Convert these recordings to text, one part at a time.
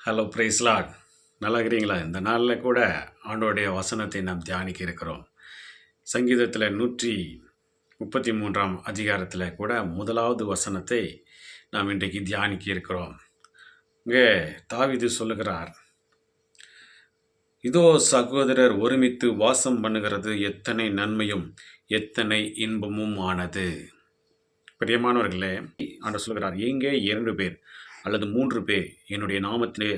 Hello பிரைஸ்லாட் நல்லா இருக்கிறீங்களா இந்த நாளில் கூட ஆண்டோடைய வசனத்தை நாம் தியானிக்க இருக்கிறோம் சங்கீதத்தில் நூற்றி முப்பத்தி மூன்றாம் அதிகாரத்தில் கூட முதலாவது வசனத்தை நாம் இன்றைக்கு தியானிக்க இருக்கிறோம் இங்கே தாவிது சொல்லுகிறார் இதோ சகோதரர் ஒருமித்து வாசம் பண்ணுகிறது எத்தனை நன்மையும் எத்தனை இன்பமும் ஆனது. பிரியமானவர்களே ஆண்டு சொல்கிறார் எங்கே இரண்டு பேர் அல்லது மூன்று பேர் என்னுடைய நாமத்திலே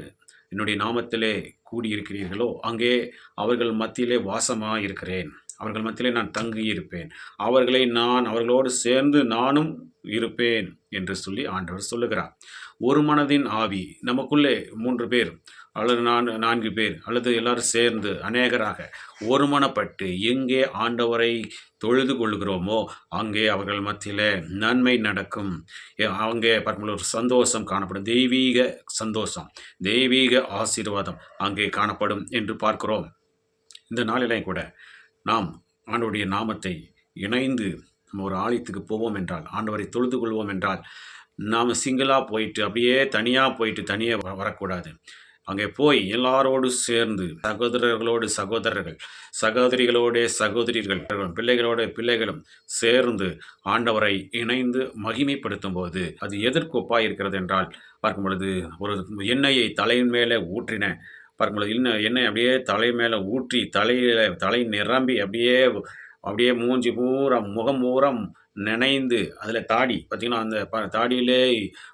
என்னுடைய நாமத்திலே கூடியிருக்கிறீர்களோ அங்கே அவர்கள் மத்தியிலே வாசமாக இருக்கிறேன் அவர்கள் மத்தியிலே நான் தங்கியிருப்பேன். அவர்களை நான் அவர்களோடு சேர்ந்து நானும் இருப்பேன் என்று சொல்லி ஆண்டவர் சொல்லுகிறார். ஒரு மனதின் ஆவி நமக்குள்ளே மூன்று பேர் அல்லது நான் நான்கு பேர் அல்லது எல்லாரும் சேர்ந்து அநேகராக ஒருமனப்பட்டு எங்கே ஆண்டவரை தொழுது கொள்கிறோமோ அங்கே அவர்கள் மத்தியில் நன்மை நடக்கும். அங்கே பார்க்கும்போது ஒரு சந்தோஷம் காணப்படும். தெய்வீக சந்தோஷம் தெய்வீக ஆசீர்வாதம் அங்கே காணப்படும் என்று பார்க்கிறோம். இந்த நாளிலே கூட நாம் ஆண்டவருடைய நாமத்தை இணைந்து நம்ம ஒரு ஆலயத்துக்கு போவோம் என்றால் ஆண்டவரை தொழுது கொள்வோம் என்றால் நாம் சிங்கிளாக போயிட்டு அப்படியே தனியாக போயிட்டு தனியாக வ- வரக்கூடாது. அங்கே போய் எல்லாரோடு சேர்ந்து சகோதரர்களோடு சகோதரர்கள் சகோதரிகளோட சகோதரிகள் பிள்ளைகளோட பிள்ளைகளும் சேர்ந்து ஆண்டவரை இணைந்து மகிமைப்படுத்தும் போது அது எதிர்கொப்பாக இருக்கிறது என்றால் பார்க்கும் பொழுது ஒரு எண்ணெயை தலையின் மேலே ஊற்றின பார்க்கும் பொழுது இன்னும் எண்ணெய் அப்படியே தலை மேலே ஊற்றி தலையில் தலை நிரம்பி அப்படியே அப்படியே மூஞ்சி பூரா முகம் பூரம் நினைந்து அதில் தாடி பார்த்திங்கன்னா அந்த ப தாடியிலே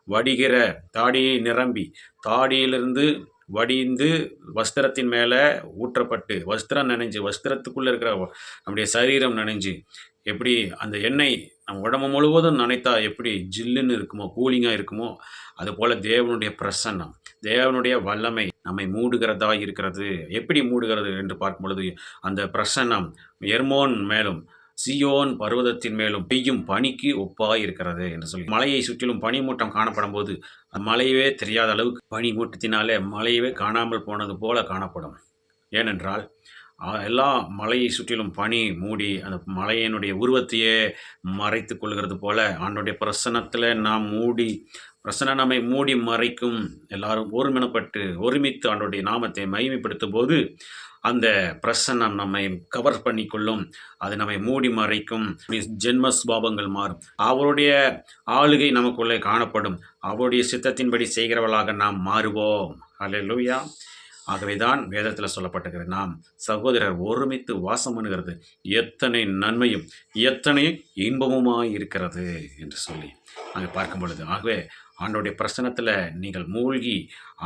வடிகிற தாடியை நிரம்பி தாடியிலிருந்து வடிந்து வஸ்திரத்தின் மேலே ஊற்றப்பட்டு வஸ்திரம் நனைஞ்சு வஸ்திரத்துக்குள்ளே இருக்கிற நம்முடைய சரீரம் நனைஞ்சு எப்படி அந்த எண்ணெய் நம்ம உடம்பு முழுவதும் நினைத்தா எப்படி ஜில்லுன்னு இருக்குமோ கூலிங்காக இருக்குமோ அதுபோல் தேவனுடைய பிரசன்னம் தேவனுடைய வல்லமை நம்மை மூடுகிறதா இருக்கிறது. எப்படி மூடுகிறது என்று பார்க்கும் பொழுது அந்த பிரசன்னம் எர்மோன் மேலும் சியோன் பர்வதத்தின் மேலும் பெய்யும் பனிக்கு ஒப்பாயிருக்கிறது என்று சொல்லி. மலையை சுற்றிலும் பனிமூட்டம் காணப்படும் போது மலையவே தெரியாத அளவுக்கு பனிமூட்டத்தினாலே மலையவே காணாமல் போனது போல காணப்படும். ஏனென்றால் எல்லா மலையை சுற்றிலும் பனி மூடி அந்த மலையினுடைய உருவத்தையே மறைத்து கொள்கிறது போல ஆண்டுடைய பிரசன்னத்தில் நாம் மூடி பிரசன்னம் நம்மை மூடி மறைக்கும் எல்லாரும் ஒருமினப்பட்டு ஒருமித்து ஆண்டுடைய நாமத்தை மகிமைப்படுத்தும் போது அந்த பிரசன்னம் நம்மை கவர் பண்ணிக்கொள்ளும். அது நம்மை மூடி மறைக்கும். ஜென்ம சுபாவங்கள் மாறும். அவருடைய ஆளுகை நமக்குள்ளே காணப்படும். அவருடைய சித்தத்தின்படி செய்கிறவளாக நாம் மாறுவோம். அல்லேலூயா ஆகவே தான் வேதத்தில் சொல்லப்பட்டிருக்கிறது. நாம் சகோதரர் ஒருமித்து வாசம் பண்ணுகிறது. எத்தனை நன்மையும் எத்தனை இன்பமுமாய் இருக்கிறது என்று சொல்லி நாங்கள் பார்க்கும் பொழுது ஆகவே ஆண்டவருடைய பிரசனத்தில் நீங்கள் மூழ்கி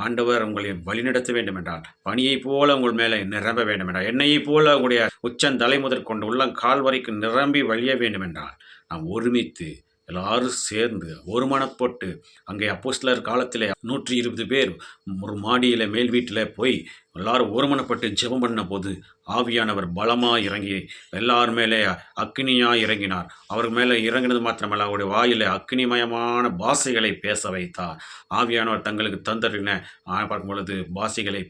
ஆண்டவர் உங்களை வழிநடத்த வேண்டும் என்றால் பணியைப் போல உங்கள் மேலே நிரம்ப வேண்டும் என்றால் எண்ணெயைப் போல உங்களுடைய உச்சன் தலை முதற் கொண்டு உள்ளம் கால் வரைக்கும் நிரம்பி வழிய வேண்டும் என்றால் நாம் ஒருமித்து எல்லாரும் சேர்ந்து ஒரு ஒருமனப்பட்டு அங்கே அப்போஸ்லர் காலத்தில் நூற்றி இருபது பேர் ஒரு மாடியில் மேல் வீட்டில் போய் எல்லாரும் ஒருமனப்பட்டு ஜெபம் பண்ண போது ஆவியானவர் பலமாக இறங்கி எல்லார் மேலே அக்னியாக இறங்கினார். அவர் மேலே இறங்கினது மாத்திரமல்ல அவருடைய வாயில் அக்னிமயமான பாஷைகளை பேச வைத்தார். ஆவியானவர் தங்களுக்கு தந்தரின பார்க்கும் பொழுது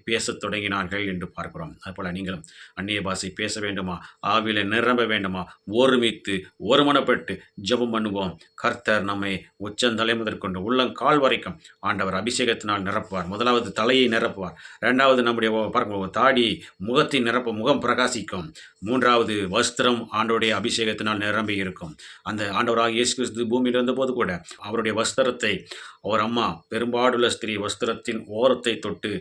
பேசத் தொடங்கினார்கள் என்று பார்க்கிறோம். அதுபோல் நீங்களும் அந்நிய பாசை பேச வேண்டுமா? ஆவியில் நிரம்ப வேண்டுமா? ஒருமித்து ஒருமனப்பட்டு ஜெபம் பண்ணுவோம். கர்த்தர் நம்மை உச்சந்தலை முதற்கொண்டு உள்ளங்கால் வரைக்கும் ஆண்டவர் அபிஷேகத்தினால் நிரப்புவார். முதலாவது தலையை நிரப்புவார். ரெண்டாவது நம்முடைய பாருங்க தாடி முகத்தின் நிரப்ப முகம் பிரகாசிக்கும். மூன்றாவது வஸ்திரம் ஆண்டோடைய அபிஷேகத்தினால் நிரம்பி இருக்கும். அந்த ஆண்டவராக இயேசு கிறிஸ்து பூமியில் இருந்தபோது கூட அவருடைய வஸ்திரத்தை அவர் அம்மா பெரும்பாடுள்ள ஸ்திரீ வஸ்திரத்தின் ஓரத்தை தொட்டு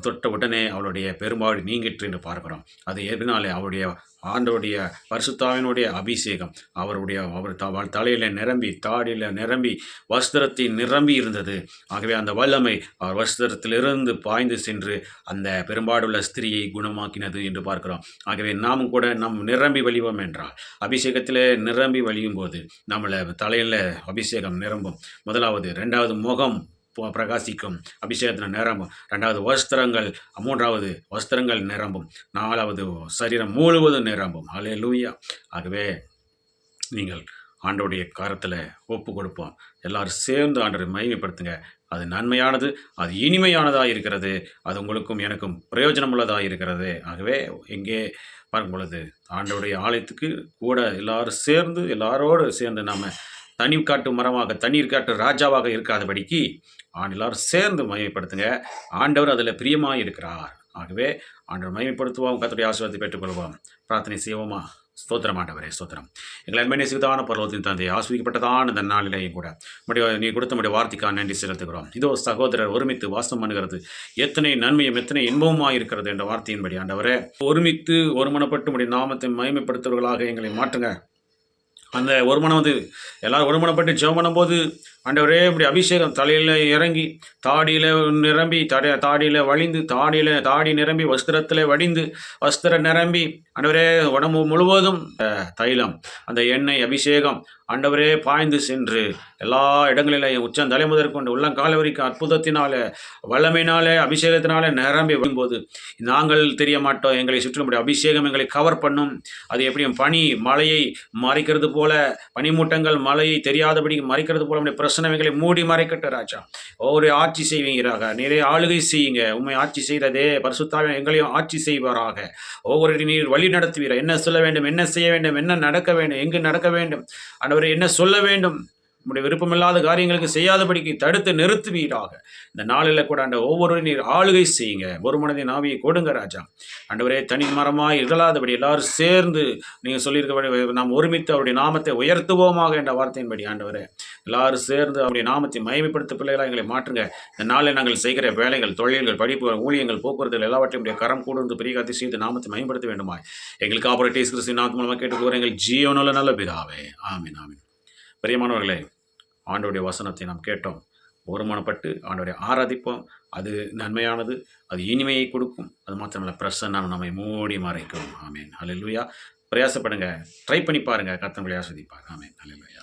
தொட்ட உடனே அவளுடைய பெரும்பாடு நீங்கிற்று என்று பார்க்கிறோம். அது எதனாலே அவருடைய ஆண்டோடைய பரிசுத்தாவினுடைய அபிஷேகம். அவருடைய அவர் த- அவள் தலையில் நிரம்பி தாடியில் நிரம்பி வஸ்திரத்தில் நிரம்பி இருந்தது. ஆகவே அந்த வல்லமை அவர் வஸ்திரத்திலிருந்து பாய்ந்து சென்று அந்த பெரும்பாடுள்ள ஸ்திரியை குணமாக்கினது என்று பார்க்கிறோம். ஆகவே நாமும் கூட நம் நிரம்பி வழிவோம் என்றால் அபிஷேகத்தில் நிரம்பி வழியும் போது நம்மளை தலையில் அபிஷேகம் நிரம்பும். முதலாவது ரெண்டாவது முகம் பிரகாசிக்கும். அபிஷேகத்தின் நிரம்பும். ரெண்டாவது வஸ்திரங்கள் மூன்றாவது வஸ்திரங்கள் நிரம்பும். நாலாவது சரீரம் முழுவதும் நிரம்பும். அலே லூயா ஆகவே நீங்கள் ஆண்டோடைய காரத்தில் ஒப்பு கொடுப்போம். எல்லாரும் சேர்ந்து ஆண்டரை மகிமைப்படுத்துங்க. அது நன்மையானது அது இனிமையானதாக இருக்கிறது. அது உங்களுக்கும் எனக்கும் பிரயோஜனமுள்ளதாக இருக்கிறது. ஆகவே எங்கே பார்க்கும் பொழுது ஆண்டவருடைய ஆலயத்துக்கு கூட எல்லாரும் சேர்ந்து எல்லாரோடு சேர்ந்து நாம் தனி காட்டு மரமாக தண்ணீர் காட்டு ராஜாவாக இருக்காதபடிக்கு ஆண் எல்லாரும் சேர்ந்து மகிமைப்படுத்துங்க. ஆண்டவர் அதில் பிரியமாக இருக்கிறார். ஆகவே ஆண்டவர் மகிமைப்படுத்துவோம். கத்துடைய ஆசீர்வாதத்தை பெற்றுக்கொள்வோம். பிரார்த்தனை செய்வோமா? ஸ்தோத்திரம் ஆண்டவரே ஸ்தோத்திரம். எங்கள் அன்பை நேசிக்கத்தான பருவத்தின் தந்தை ஆஸ்வதிக்கப்பட்டதான இந்த நாளிலேயும் கூட முடிய நீ கொடுத்த முடிய வார்த்தைக்காக நன்றி செலுத்துகிறோம். இதோ சகோதரர் ஒருமித்து வாசம் பண்ணுகிறது. எத்தனை நன்மையும் எத்தனை இன்பமுமாய் இருக்கிறது என்ற வார்த்தையின்படி ஆண்டவரே ஒருமித்து ஒருமனப்பட்டு முடிய நாமத்தை மகிமைப்படுத்துவர்களாக எங்களை மாற்றுங்க. அந்த ஒருமனம் வந்து எல்லாரும் ஒருமனப்பட்டு ஜெபம் பண்ணும்போது ஆண்டவரே இப்படி அபிஷேகம் தலையில் இறங்கி தாடியில் நிரம்பி தட தாடியில் வழிந்து தாடியில் தாடி நிரம்பி வஸ்திரத்தில் வடிந்து வஸ்திரம் நிரம்பி ஆண்டவரே உடம்பு முழுவதும் தைலம் அந்த எண்ணெய் அபிஷேகம் ஆண்டவரே பாய்ந்து சென்று எல்லா இடங்களிலும் உச்சம் தலை முதற்கொண்டு உள்ளங்கால வரைக்கும் அற்புதத்தினால வல்லமையினாலே அபிஷேகத்தினாலே நிரம்பி வரும்போது நாங்கள் தெரிய மாட்டோம் எங்களை சுற்றிலும் அபிஷேகம் எங்களை கவர் பண்ணும் அது எப்படியும் பனி மலையை மறைக்கிறது போல பனிமூட்டங்கள் மலையை தெரியாதபடி மறைக்கிறது போல உடைய மூடி மறைக்கட்ட ராஜா. ஒவ்வொரு ஆட்சி செய்வீங்கராக நிறைய ஆளுகை செய்யுங்க. உண்மை ஆட்சி செய்ததே பரிசுத்தாக எங்களையும் ஆட்சி செய்வாராக. ஒவ்வொரு நீர் வழி நடத்துவீர். என்ன சொல்ல வேண்டும்? என்ன செய்ய வேண்டும்? என்ன நடக்க வேண்டும்? எங்கு நடக்க வேண்டும்? ஆண்டவரே என்ன சொல்ல வேண்டும்? உங்களுடைய விருப்பமில்லாத காரியங்களுக்கு செய்யாதபடிக்கு தடுத்து நிறுத்துவீராக. இந்த நாளில் கூட ஆண்ட ஒவ்வொரு நீர் ஆளுகை செய்யுங்க. ஒரு மனதின் ஆவியை கொடுங்க ராஜா. ஆண்டவரே தனி மரமாக இகழாதபடி எல்லாரும் சேர்ந்து நீங்கள் சொல்லியிருக்கபடி நாம் ஒருமித்து அவருடைய நாமத்தை உயர்த்துவோமாக என்ற வார்த்தையின்படி ஆண்டவரே. எல்லாரும் சேர்ந்து அவருடைய நாமத்தை மயமைப்படுத்த பிள்ளைகளாக எங்களை மாற்றுங்க. இந்த நாளில் நாங்கள் செய்கிற வேலைகள் தொழில்கள் படிப்பு ஊழியங்கள் போக்குவரத்துகள் எல்லாவற்றையும் உடைய கரம் கூர்ந்து பெரிய காத்தி செய்து நாமத்தை மயன்படுத்த வேண்டுமா எங்களுக்கு ஆபரேட்டிஸ் கிறிஸ்து நாமத்து மூலமாக கேட்டுக்கொள்கிற எங்கள் ஜீவனுள்ள நல்ல பிதாவே. ஆமீன் ஆமீன். பிரியமானவர்களே ஆண்டோடைய வசனத்தை நாம் கேட்டோம். ஒருமானப்பட்டு ஆண்டோடைய ஆராதிப்போம். அது நன்மையானது. அது இனிமையை கொடுக்கும். அது மாத்திரமல்ல பிரசன்னம் நம்மை மூடி மறைக்கும். ஆமேன். அல்லேலூயா பிரயாசப்படுங்க. ட்ரை பண்ணி பாருங்க. கர்த்தன் ஆஸ்வதிப்பார். ஆமேன். அல்லேலூயா